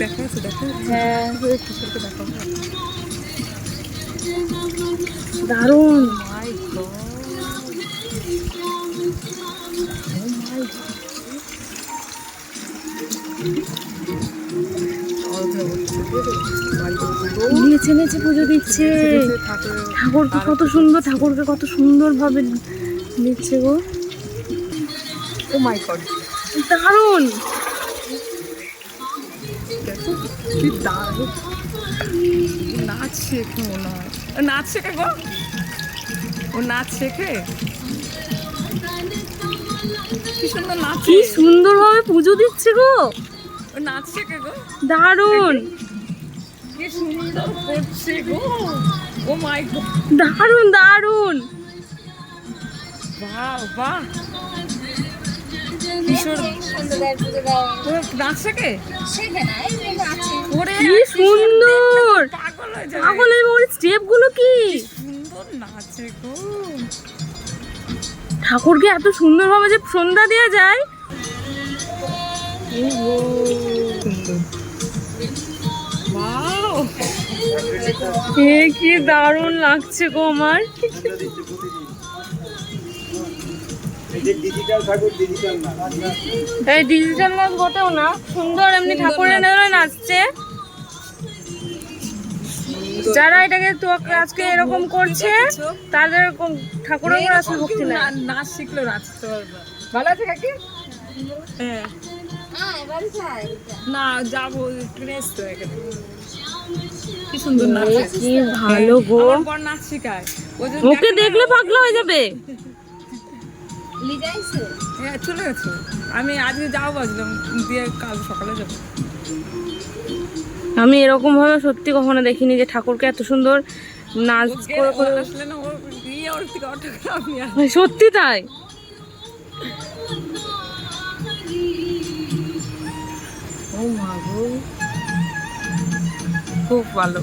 দেখা আছে দেখা হ্যাঁ কিশোরকে দারুণ। মাই নেচে নেচে পুজো দিচ্ছে। ঠাকুরকে কত সুন্দর ঠাকুরকে কত সুন্দর ভাবে দিচ্ছে গো। ও মাই গড দারুণ। কি দারুণ নাচ শেখে মনে হয় ও নাচ শেখে গো ও নাচ শেখে কি সুন্দর নাচ কি সুন্দর ভাবে পুজো দিচ্ছে গো। ও নাচ শেখে গো দারুণ। কি সুন্দর করছে গো ও মাই গড দারুণ দারুণ। বাহ বাহ। কিশোর নাচ শেখে ওরে কি সুন্দর পাগল হয়ে ওর স্টেপগুলো কি সুন্দর নাচে গো। ঠাকুরকে এত সুন্দর ভাবে যে সন্ধ্যা দেওয়া যায়। এ কি দারুণ লাগছে গো আমার। ডিজিটাল ঠাকুর ডিজিটাল না ডিজিটাল নাচ ঘটেও না সুন্দর এমনি ঠাকুরের নাচছে যারা এটাকে তো আজকে এরকম করছে তাদের ঠাকুরের উপর আসলে ভক্তি না- নাচ নাচতে পারবে ভালো আছে কাকি? হ্যাঁ। না যাব ট্রেনে এসতো এখানে। কি সুন্দর নাচ কি ভালো গো। আমার নাচ শেখায়। ওকে দেখলে পাগলা হয়ে যাবে। হ্যাঁ চলে গেছে। আমি আজকে যাও বাজলাম দিয়ে কাল সকালে যাব। আমি এরকমভাবে সত্যি কখনো দেখিনি যে ঠাকুরকে এত সুন্দর নাচ করে। সত্যি তাই? খুব ভালো।